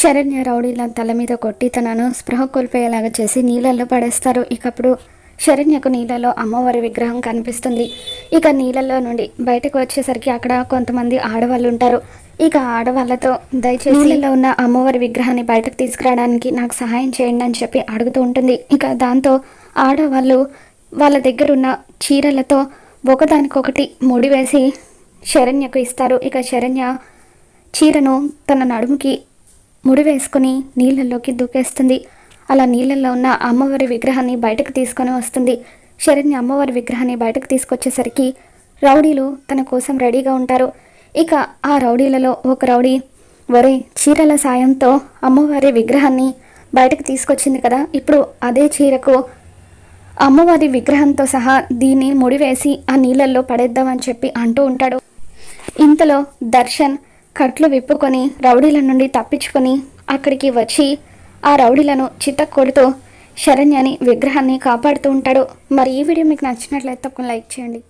శరణ్య రౌడీల తల మీద కొట్టి తనను స్పృహ కోల్పోయేలాగా చేసి నీళ్ళల్లో పడేస్తారు. ఇకప్పుడు శరణ్యకు నీళ్ళలో అమ్మవారి విగ్రహం కనిపిస్తుంది. ఇక నీళ్ళల్లో నుండి బయటకు వచ్చేసరికి అక్కడ కొంతమంది ఆడవాళ్ళు ఉంటారు. ఇక ఆడవాళ్ళతో దయచేసి నీళ్ళలో ఉన్న అమ్మవారి విగ్రహాన్ని బయటకు తీసుకురావడానికి నాకు సహాయం చేయండి అని చెప్పి అడుగుతూ ఉంటుంది. ఇక దాంతో ఆడవాళ్ళు వాళ్ళ దగ్గర ఉన్న చీరలతో ఒకదానికొకటి ముడివేసి శరణ్యకు ఇస్తారు. ఇక శరణ్య చీరను తన నడుముకి ముడి వేసుకుని నీళ్ళల్లోకి దూకేస్తుంది. అలా నీళ్ళల్లో ఉన్న అమ్మవారి విగ్రహాన్ని బయటకు తీసుకొని వస్తుంది. శరణ్య అమ్మవారి విగ్రహాన్ని బయటకు తీసుకొచ్చేసరికి రౌడీలు తన కోసం రెడీగా ఉంటారు. ఇక ఆ రౌడీలలో ఒక రౌడీ వరే చీరల సాయంతో అమ్మవారి విగ్రహాన్ని బయటకు తీసుకొచ్చింది కదా. ఇప్పుడు అదే చీరకు అమ్మవారి విగ్రహంతో సహా దీన్ని ముడివేసి ఆ నీళ్ళల్లో పడేద్దామని చెప్పి అంటూ ఉంటాడు. ఇంతలో దర్శన్ కట్లు విప్పుకొని రౌడీల నుండి తప్పించుకొని అక్కడికి వచ్చి ఆ రౌడీలను చిత్త కొడుతూ శరణ్యని విగ్రహాన్ని కాపాడుతూ ఉంటాడు. మరి ఈ వీడియో మీకు నచ్చినట్లయితే తప్పకుండా లైక్ చేయండి.